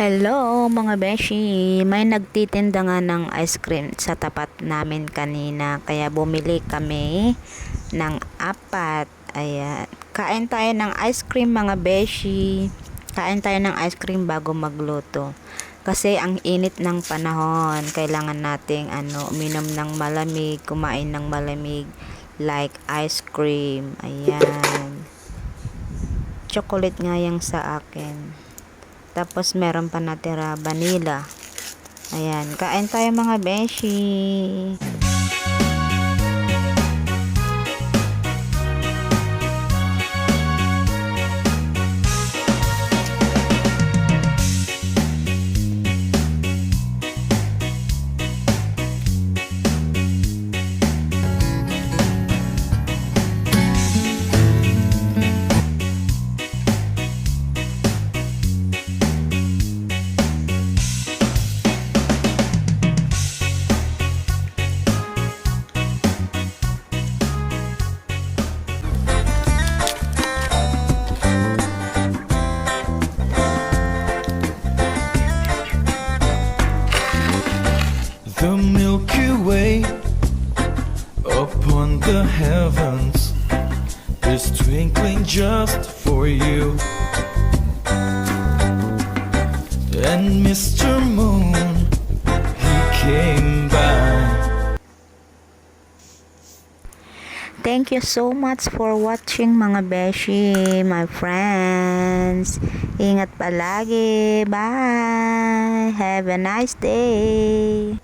Hello mga beshi! May nagtitinda nga ng ice cream sa tapat namin kanina kaya bumili kami ng apat. Ayan. Kain tayo ng ice cream mga beshi. Kain tayo ng ice cream bago magluto. Kasi ang init ng panahon, kailangan nating ano, uminom ng malamig, kumain ng malamig like ice cream. Ayan. Chocolate nga yung sa akin. Tapos meron pa natira vanilla. Ayan, kain tayo mga beshi. The Milky Way upon the heavens is twinkling just for you. And Mr. Moon, he came by. Thank you so much for watching mga beshi, my friends. Ingat palagi. Bye. Have a nice day.